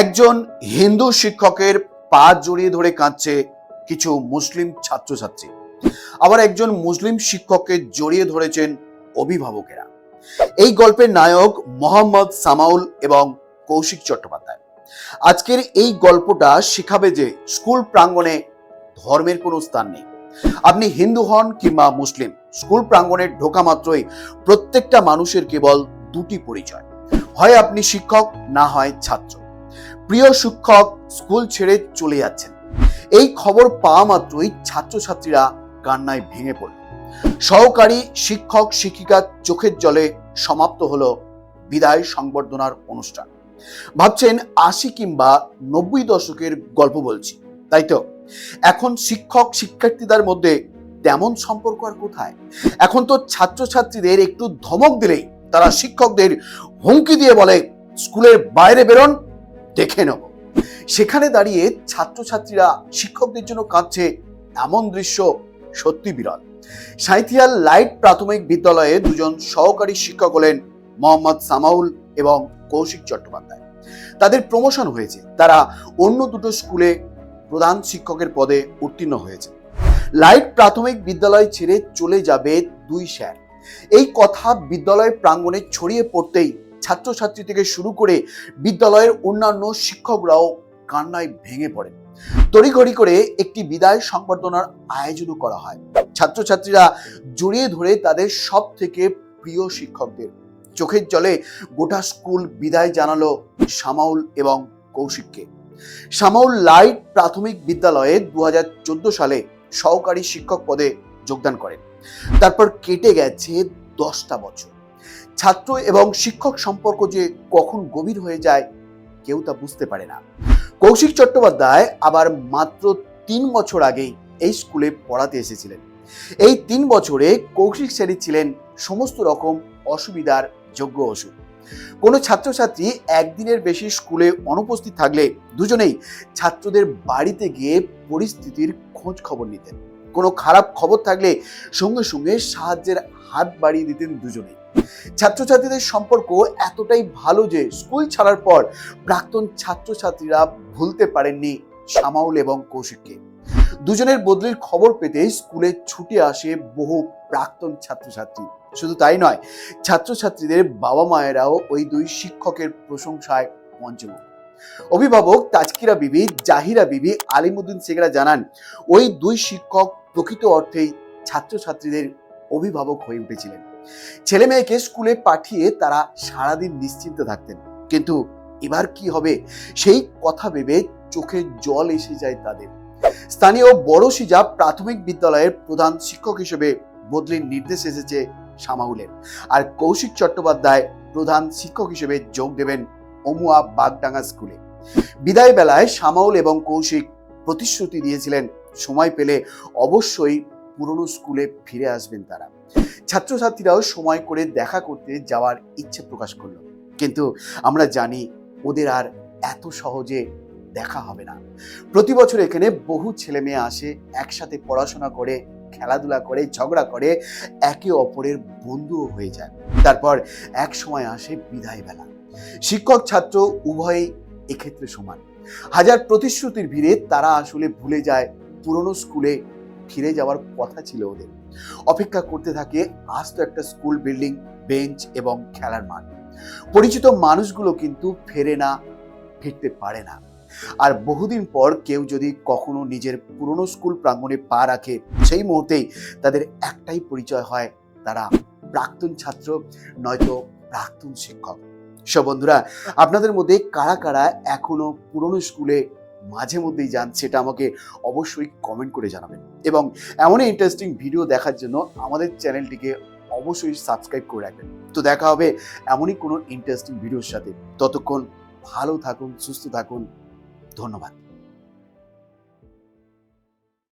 একজন হিন্দু শিক্ষকের পা জড়িয়ে ধরে কাঁদছে কিছু মুসলিম ছাত্রছাত্রী। আবার একজন মুসলিম শিক্ষককে জড়িয়ে ধরেছেন অভিভাবকেরা। এই গল্পের নায়ক মোহাম্মদ সামাউল এবং কৌশিক চট্টোপাধ্যায়। আজকের এই গল্পটা শেখাবে যে স্কুল প্রাঙ্গণে ধর্মের কোনো স্থান নেই। আপনি হিন্দু হন কিংবা মুসলিম, স্কুল প্রাঙ্গণে ঢোকা মাত্রই প্রত্যেকটা মানুষের কেবল দুটি পরিচয়, হয় আপনি শিক্ষক, না হয় ছাত্র। প্রিয় শিক্ষক স্কুল ছেড়ে চলে যাচ্ছেন। এই খবর পাওয়া মাত্রই ছাত্রছাত্রীরা কান্নায় ভেঙে পড়ল। সহকারী শিক্ষক শিক্ষিকার চোখের জলে সমাপ্ত হলো বিদায় সংবর্ধনার অনুষ্ঠান। ভাবছেন আশি কিংবা নব্বই দশকের গল্প বলছি, তাই তো? এখন শিক্ষক শিক্ষার্থীদের মধ্যে তেমন সম্পর্ক আর কোথায়? এখন তো ছাত্রছাত্রীদের একটু ধমক দিলেই তারা শিক্ষকদের হুমকি দিয়ে বলে, স্কুলের বাইরে বেরোন দেখে নেব। সেখানে দাঁড়িয়ে ছাত্রছাত্রীরা শিক্ষকদের জন্য কাঁদছে এমন দৃশ্য সত্যি বিরল। সাঁইথিয়াল লাইট প্রাথমিক বিদ্যালয়ে দুজন সহকারী শিক্ষক হলেন মোহাম্মদ সামাউল এবং কৌশিক চট্টোপাধ্যায়। তাদের প্রমোশন হয়েছে। তারা অন্য দুটো স্কুলে প্রধান শিক্ষকের পদে উত্তীর্ণ হয়েছে। লাইট প্রাথমিক বিদ্যালয় ছেড়ে চলে যাবে দুই স্যার। এই কথা বিদ্যালয়ের প্রাঙ্গণে ছড়িয়ে পড়তেই ছাত্রছাত্রী থেকে শুরু করে বিদ্যালয়ের অন্যান্য শিক্ষকরাও কান্নায় ভেঙে পড়েন তড়িঘড়ি করে একটি বিদায় সংবর্ধনার আয়োজনও করা হয়। ছাত্রছাত্রীরা জড়িয়ে ধরে তাদের সব থেকে প্রিয় শিক্ষকদের। চোখের জলে গোটা স্কুল বিদায় জানালো সামাউল এবং কৌশিককে। সামাউল লাইট প্রাথমিক বিদ্যালয়ে দু হাজার চোদ্দ সালে সহকারী শিক্ষক পদে যোগদান করেন। তারপর কেটে গেছে দশটা বছর। ছাত্র এবং শিক্ষক সম্পর্ক যে কখন গভীর হয়ে যায়, কেউ তা বুঝতে পারে না। কৌশিক চট্টোপাধ্যায় আবার মাত্র তিন বছর আগেই এই স্কুলে পড়াতে এসেছিলেন। এই তিন বছরে কৌশিক শ্রেণি ছিলেন সমস্ত রকম অসুবিধার যোগ্য ওষুধ কোনো ছাত্রছাত্রী একদিনের বেশি স্কুলে অনুপস্থিত থাকলে দুজনেই ছাত্রদের বাড়িতে গিয়ে পরিস্থিতির খোঁজ খবর নিতেন। কোনো খারাপ খবর থাকলে সঙ্গে সঙ্গে সাহায্যের হাত বাড়িয়ে দিতেন দুজনেই। ছাত্রছাত্রীদের সম্পর্ক এতটাই ভালো যে স্কুল ছাড়ার পর প্রাক্তন ছাত্রছাত্রীরা ভুলতে পারেননি সামাউল এবং কৌশিককে। দুজনের বদলির খবর পেতে স্কুলে ছুটে আসে বহু প্রাক্তন ছাত্রছাত্রী। শুধু তাই নয়, ছাত্রছাত্রীদের বাবা মায়েরাও ওই দুই শিক্ষকের প্রশংসায় পঞ্চমুখ অভিভাবক তাজকিরা বিবি, জাহিরা বিবি, আলিমুদ্দিন শেখরা জানান, ওই দুই শিক্ষক প্রকৃত অর্থেই ছাত্রছাত্রীদের অভিভাবক হয়ে উঠেছিলেন। ছেলে মেয়েকে স্কুলে পাঠিয়ে তারা সারাদিন নিশ্চিন্তে থাকতেন। কিন্তু এবার কি হবে, সেই কথা ভেবে চোখে জল এসে যায় তাদের। স্থানীয় বড় সিজা প্রাথমিক বিদ্যালয়ের প্রধান শিক্ষক হিসেবে বদলির নির্দেশ এসেছে সামাউলের। আর কৌশিক চট্টোপাধ্যায় প্রধান শিক্ষক হিসেবে যোগ দেবেন অমুয়া বাগডাঙ্গা স্কুলে। বিদায় বেলায় সামাউল এবং কৌশিক প্রতিশ্রুতি দিয়েছিলেন, সময় পেলে অবশ্যই পুরনো স্কুলে ফিরে আসবেন তারা। ছাত্রছাত্রীরাও সময় করে দেখা করতে যাওয়ার ইচ্ছে প্রকাশ করল। কিন্তু আমরা জানি ওদের আর এত সহজে দেখা হবে না। প্রতি বছর এখানে বহু ছেলে মেয়ে আসে, একসাথে পড়াশোনা করে, খেলাধুলা করে, ঝগড়া করে, একে অপরের বন্ধুও হয়ে যায়। তারপর এক সময় আসে বিদায় বেলা। শিক্ষক ছাত্র উভয়ই এক্ষেত্রে সমান। হাজার প্রতিশ্রুতির ভিড়ে তারা আসলে ভুলে যায় পুরনো স্কুলে ফিরে যাওয়ার কথা ছিল ওদের। অপেক্ষা করতে থাকে আস্ত একটা স্কুল বিল্ডিং বেঞ্চ এবং খেলার মাঠ। পরিচিত মানুষগুলো কিন্তু ফেরে না, ফিরতে পারে না। আর বহুদিন পর কেউ যদি কখনো নিজের পুরনো স্কুল প্রাঙ্গণে পা রাখে, সেই মুহূর্তেই তাদের একটাই পরিচয় হয়, তারা প্রাক্তন ছাত্র, নয়তো প্রাক্তন শিক্ষক। সব বন্ধুরা, আপনাদের মধ্যে কারা কারা এখনও পুরনো স্কুলে মাঝে মধ্যেই যান, সেটা আমাকে অবশ্যই কমেন্ট করে জানাবেন। এবং এমনই ইন্টারেস্টিং ভিডিও দেখার জন্য আমাদের চ্যানেলটিকে অবশ্যই সাবস্ক্রাইব করে রাখবেন। তো দেখা হবে এমনই কোনো ইন্টারেস্টিং ভিডিওর সাথে। ততক্ষণ ভালো থাকুন, সুস্থ থাকুন। ধন্যবাদ।